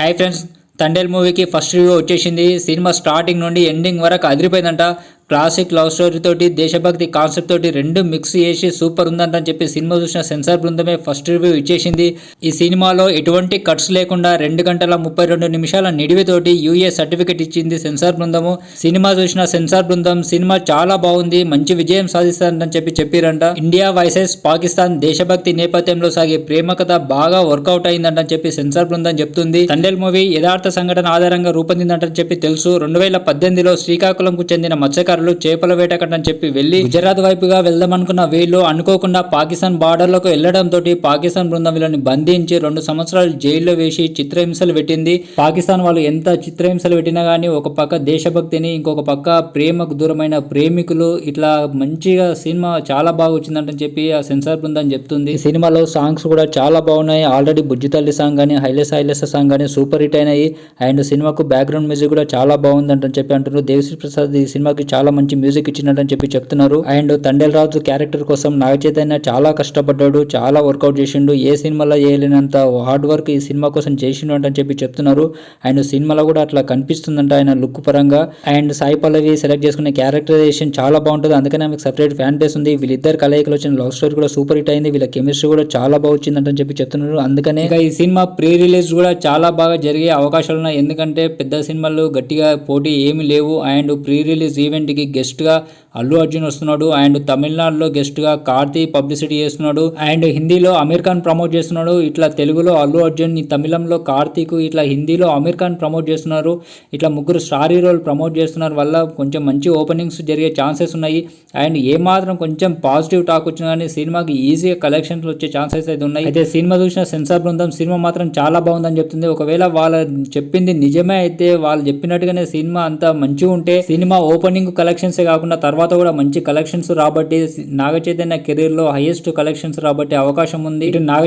Hi friends Thandel మూవీకి first review వచ్చేసింది. సినిమా స్టార్టింగ్ నుండి ఎండింగ్ వరకు అదిరిపోయిందంట. క్లాసిక్ లవ్ స్టోరీ తోటి దేశభక్తి కాన్సెప్ట్ తోటి రెండు మిక్స్ చేసి సూపర్ ఉందంట అని చెప్పి సినిమా చూసిన సెన్సార్ బృందమే ఫస్ట్ రివ్యూ ఇచ్చేసింది. ఈ సినిమాలో ఎటువంటి కట్స్ లేకుండా రెండు గంటల ముప్పై రెండు నిమిషాల నిడివితోటి యూఏ సర్టిఫికెట్ ఇచ్చింది సెన్సార్ బృందము. సినిమా చూసిన సెన్సార్ బృందం సినిమా చాలా బాగుంది మంచి విజయం సాధిస్తారని చెప్పి చెప్పిరంట. ఇండియా వైసెస్ పాకిస్తాన్ దేశభక్తి నేపథ్యంలో సాగే ప్రేమ కథ బాగా వర్కౌట్ అయిందంటని చెప్పి సెన్సార్ బృందం చెప్తుంది. తండేల్ మూవీ యథార్థ సంఘటన ఆధారంగా రూపొందిందంటని చెప్పి తెలుసు. రెండు వేల పద్దెనిమిదిలో శ్రీకాకుళంకు చెందిన అధికారులు చేపల వేటకట్టని చెప్పి వెళ్ళి గుజరాత్ వైపుగా వెళ్దామనుకున్న వీళ్ళు అనుకోకుండా పాకిస్తాన్ బార్డర్లకు వెళ్ళడంతో పాకిస్తాన్ బృందం వీళ్ళని బంధించి రెండు సంవత్సరాలు జైల్లో వేసి చిత్రహింసలు పెట్టింది. పాకిస్తాన్ వాళ్ళు ఎంత చిత్రహింసలు పెట్టినా గానీ ఒక పక్క దేశభక్తిని ఇంకొక పక్క ప్రేమకు దూరమైన ప్రేమికులు ఇట్లా మంచిగా సినిమా చాలా బాగా వచ్చిందంటని చెప్పి ఆ సెన్సార్ బృందం చెప్తుంది. సినిమాలో సాంగ్స్ కూడా చాలా బాగున్నాయి. ఆల్రెడీ బుజ్జితల్లి సాంగ్ కానీ హైలెస్ హైలెస్ సాంగ్ కానీ సూపర్ హిట్ అయినాయి. అండ్ సినిమాకు బ్యాక్గ్రౌండ్ మ్యూజిక్ కూడా చాలా బాగుందంటని చెప్పి అంటున్నారు. దేవిశ్రీ ప్రసాద్ ఈ సినిమాకి చాలా మంచి మ్యూజిక్ ఇచ్చినట్టని చెప్పి చెప్తున్నారు. అండ్ తండేల్ రాజు క్యారెక్టర్ కోసం నాగ చైతన్య చాలా కష్టపడ్డాడు చాలా వర్కౌట్ చేసిండు. ఏ సినిమాలో చేయలేనంత హార్డ్ వర్క్ ఈ సినిమా కోసం చేసిండు అని చెప్పి చెప్తున్నారు. అండ్ సినిమాలో కూడా అట్లా కనిపిస్తుందంట ఆయన లుక్ పరంగా. అండ్ సాయి పల్లవి సెలెక్ట్ చేసుకునే క్యారెక్టరైజేషన్ చాలా బాగుంటుంది. అందుకనే ఆమెకు సపరేట్ ఫ్యాన్ బేస్ ఉంది. వీళ్ళిద్దరు కలయికలు వచ్చిన లవ్ స్టోరీ కూడా సూపర్ హిట్ అయింది. వీళ్ళ కెమిస్ట్రీ కూడా చాలా బాగా వచ్చిందంటని చెప్పి చెప్తున్నారు. అందుకనే ఈ సినిమా ప్రీ రిలీజ్ కూడా చాలా బాగా జరిగే అవకాశాలు ఉన్నాయి. ఎందుకంటే పెద్ద సినిమాలు గట్టిగా పోటీ ఏమీ లేవు. And pre release event guest का అల్లు అర్జున్ వస్తున్నాడు అండ్ తమిళనాడులో గెస్ట్గా కార్తీ పబ్లిసిటీ చేస్తున్నాడు అండ్ హిందీలో అమీర్ ఖాన్ ప్రమోట్ చేస్తున్నాడు. ఇట్లా తెలుగులో అల్లు అర్జున్ తమిళంలో కార్తీక్ ఇట్లా హిందీలో అమీర్ ఖాన్ ప్రమోట్ చేస్తున్నారు. ఇట్లా ముగ్గురు స్టార్ హీరోలు ప్రమోట్ చేస్తున్నారు వల్ల కొంచెం మంచి ఓపెనింగ్స్ జరిగే ఛాన్సెస్ ఉన్నాయి. అండ్ ఏ మాత్రం కొంచెం పాజిటివ్ టాక్ వచ్చినా కానీ సినిమాకి ఈజీగా కలెక్షన్స్ వచ్చే ఛాన్సెస్ అయితే ఉన్నాయి. అయితే సినిమా చూసిన సెన్సార్ బృందం సినిమా మాత్రం చాలా బాగుందని చెప్తుంది. ఒకవేళ వాళ్ళ చెప్పింది నిజమే అయితే వాళ్ళు చెప్పినట్టుగానే సినిమా అంతా మంచిగా ఉంటే సినిమా ఓపెనింగ్ కలెక్షన్సే కాకుండా తర్వాత తర్వాత కూడా మంచి కలెక్షన్స్ రాబట్టి నాగ చైతన్య కెరీర్లో హైయెస్ట్ కలెక్షన్స్ రాబట్టే అవకాశం ఉంది. ఇటు నాగ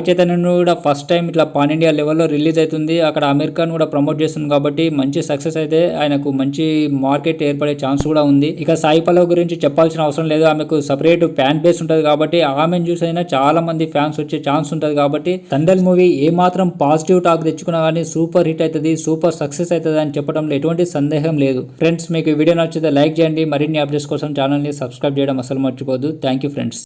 కూడా ఫస్ట్ టైం ఇట్లా పాన్ ఇండియా లెవెల్లో రిలీజ్ అవుతుంది అక్కడ అమెరికాను కూడా ప్రమోట్ చేస్తుంది కాబట్టి మంచి సక్సెస్ అయితే ఆయనకు మంచి మార్కెట్ ఏర్పడే ఛాన్స్ కూడా ఉంది. ఇక సాయి పల్లవ్ గురించి చెప్పాల్సిన అవసరం లేదు. ఆమెకు సపరేట్ ఫ్యాన్ బేస్ ఉంటుంది కాబట్టి ఆమెను చూసి అయినా చాలా మంది ఫ్యాన్స్ వచ్చే ఛాన్స్ ఉంటుంది కాబట్టి తండల్ మూవీ ఏ మాత్రం పాజిటివ్ టాక్ తెచ్చుకున్నా కానీ సూపర్ హిట్ అవుతుంది సూపర్ సక్సెస్ అవుతుంది అని చెప్పడంలో ఎటువంటి సందేహం లేదు. ఫ్రెండ్స్ మీకు వీడియో నచ్చితే లైక్ చేయండి. మరిన్ని అప్డేట్స్ కోసం ఛానల్ని సబ్స్క్రైబ్ చేయడం అసలు మర్చిపోద్దు థ్యాంక్ యూ ఫ్రెండ్స్